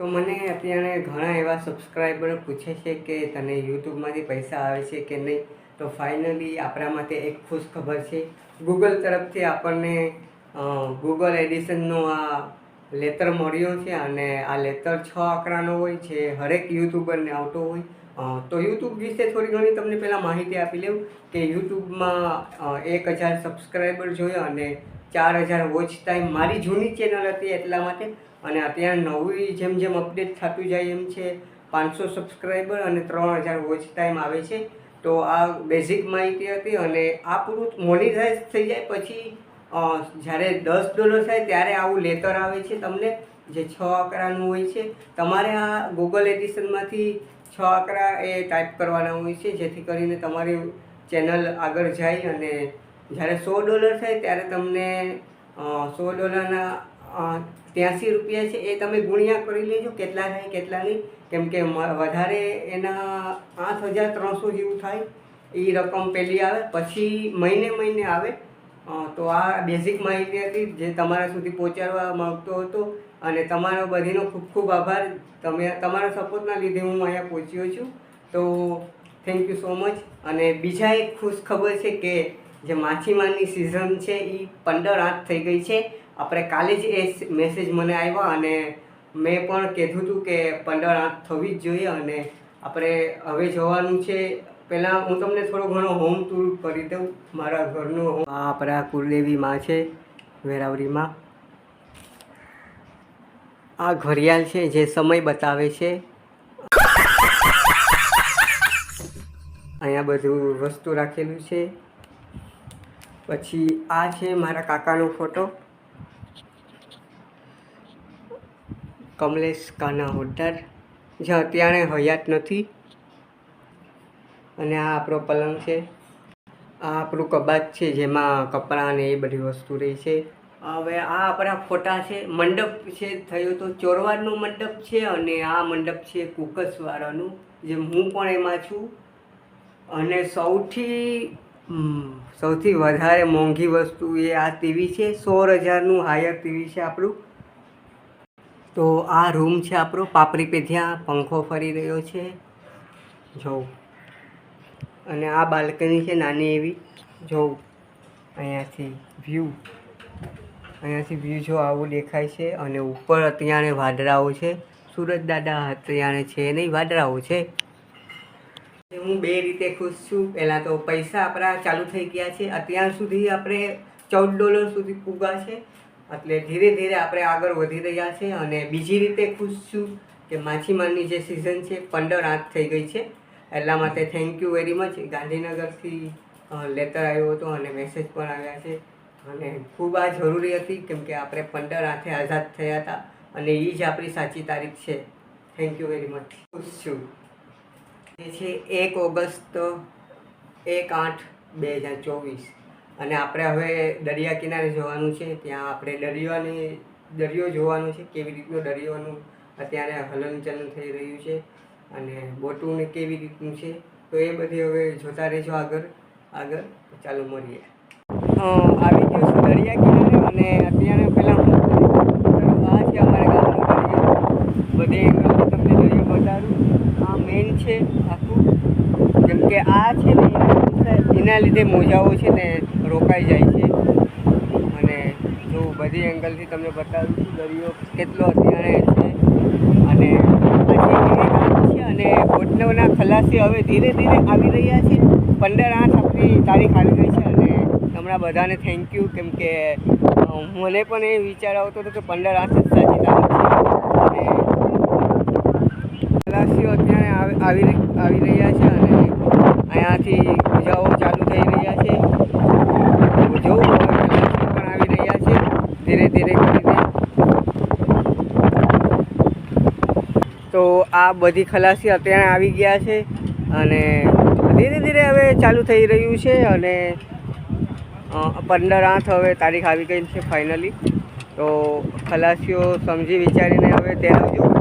તો મને અત્યારે ઘણા એવા સબસ્ક્રાઈબર પૂછે છે કે તને યુટ્યુબમાંથી પૈસા આવે છે કે નહીં? તો ફાઇનલી આપણા માટે એક ખુશ ખબર છે. ગૂગલ તરફથી આપણને ગૂગલ એડિશનનો આ લેટર મળ્યો છે અને આ લેટર છ આંકડાનો હોય છે, હરેક યુટ્યુબરને આવતો હોય. તો યુટ્યુબ વિશે થોડી ઘણી તમને પહેલાં માહિતી આપી લઉં કે યુટ્યુબમાં એક હજાર સબસ્ક્રાઈબર જોયો અને ચાર હજાર વોચ ટાઈમ મારી જૂની ચેનલ હતી એટલા માટે. અને અત્યારે નવી જેમ જેમ અપડેટ થતું જાય એમ છે. પાંચસો સબસ્ક્રાઈબર અને ત્રણ હજાર વોચ ટાઈમ આવે છે. તો આ બેઝિક માહિતી હતી અને આ પૂરું મોનિટાઈઝ થઈ જાય પછી જ્યારે દસ ડોલર થાય ત્યારે આવું લેટર આવે છે તમને, જે છ આંકડાનું હોય છે. તમારે આ ગૂગલ એડિશનમાંથી છ આંકડા એ ટાઈપ કરવાના હોય છે, જેથી કરીને તમારી ચેનલ આગળ જાય અને જ્યારે સો ડોલર થાય ત્યારે તમને સો ડોલરના ત્યાંસી રૂપિયા છે એ તમે ગુણ્યા કરી લેજો, કેટલા થાય, કેટલા નહીં. કેમ કે વધારે એના આઠ હજાર ત્રણસો જેવું થાય, એ રકમ પહેલી આવે, પછી મહિને મહિને આવે. તો આ બેઝિક માહિતી હતી જે તમારા સુધી પહોંચાડવા માગતો હતો. અને તમારો બધીનો ખૂબ ખૂબ આભાર. તમે, તમારા સપોર્ટના લીધે હું અહીંયા પહોંચ્યો છું. તો થેન્ક યુ સો મચ અને બીજા એક ખુશ ખબર છે કે જે માછીમારની સિઝન છે એ પંદર આઠ થઈ ગઈ છે. આપણે કાલે જ એ મેસેજ મને આવ્યો અને મેં પણ કીધું હતું કે પંદર આઠ થવી જ જોઈએ અને આપણે હવે જવાનું છે. પહેલાં હું તમને થોડો ઘણો હોમ ટૂર કરી દઉં, મારા ઘરનો હોમ આ આપણા કુળદેવી માં છે, વેરાવળીમાં. આ ઘડિયાળ છે, જે સમય બતાવે છે. અહીંયા બધું વસ્તુ રાખેલું છે. પછી આ છે મારા કાકાનો ફોટો. કમલેશ કાના હોદ્દાર. જે અત્યારે હયાત નથી. અને આ આપણો પલંગ છે. આ આપણું કબાટ છે જેમાં કપડાં ને એ બધી વસ્તુ રહી છે. હવે આ આપણા ફોટા છે. મંડપ છે થયો તો ચોરવાડનો મંડપ છે અને આ મંડપ છે કુકસવાળાનું. જે હું પણ એમાં છું. અને સૌથી સૌથી વધારે મોંઘી વસ્તુ એ આ ટીવી છે. સોળ હજારનું હાયર ટીવી છે આપણું. તો આ રૂમ છે આપણો. પાપડી પેધ્યા પંખો ફરી રહ્યો છે. જોઉં. અને આ બાલ્કની છે નાની એવી. જોઉં. અહીંયાથી વ્યૂ અહીંયાથી વ્યૂ જો આવું દેખાય છે. અને ઉપર અત્યારે વાદળાઓ છે. સુરત દાદા અત્યારે છે નહીં, વાદળાઓ છે. હું બે રીતે ખુશ છું. પહેલાં તો પૈસા આપણા ચાલુ થઈ ગયા છે. અત્યાર સુધી આપણે ચૌદ ડોલર સુધી પૂગા છે. એટલે ધીરે ધીરે આપણે આગળ વધી રહ્યા છે અને બીજી રીતે ખુશ છું કે માછીમારની જે સિઝન છે, પંદર આઠ થઈ ગઈ છે. એટલા માટે થેન્ક યુ વેરી મચ ગાંધીનગરથી લેટર આવ્યો હતો અને મેસેજ પણ આવ્યા છે. અને ખૂબ આ જરૂરી હતી કેમકે આપણે પંદર આઠે આઝાદ થયા હતા અને એ જ આપણી સાચી તારીખ છે. થેન્ક યુ વેરી મચ ખુશ છું. છે એક ઓગસ્ટ એક આઠ બે હજાર ચોવીસ. અને આપણે હવે દરિયા કિનારે જવાનું છે, ત્યાં આપણે દરિયાની, દરિયો જોવાનો છે, કેવી રીતનું દરિયોનું અત્યારે હલનચલન થઈ રહ્યું છે અને બોટું કેવી રીતનું છે, તો એ બધી હવે જોતા રહેજો આગળ આગળ. ચાલુ મળીએ. આવી ગયો છું દરિયા કિનારે અને અત્યારે પહેલાં આ છે અમારા ગામનો દરિયો. બધે બતાડું છે આખું જેમ કે આ છે ને એના લીધે મોજાઓ છે ને રોકાઈ જાય છે. અને જો બધી એંગલથી તમને બતાવું છું, દરિયો કેટલો અત્યારે છે. અને છે અને બોટલોના ખલાસી હવે ધીરે ધીરે આવી રહ્યા છે. પંદર આઠ આપણી તારીખ આવી ગઈ છે અને હમણાં બધાને થેન્ક યુ કેમ કે મને પણ એ વિચાર આવતો હતો કે પંદર આઠ સાચી તારીખ છે. અને ખલાસીઓ અત્યારે આવી- આવી રહ્યા છે અને અહીંયાથી પૂજાઓ ચાલુ થઈ રહ્યા છે. જોવું પણ આવી રહ્યા છે. ધીરે ધીરે કરીને. તો આ બધી ખલાસી અત્યારે આવી ગયા છે અને ધીરે ધીરે હવે ચાલુ થઈ રહ્યું છે અને પંદર આઠ હવે તારીખ આવી ગઈ છે ફાઇનલી. તો ખલાસીઓ સમજી વિચારીને હવે ત્યાં જો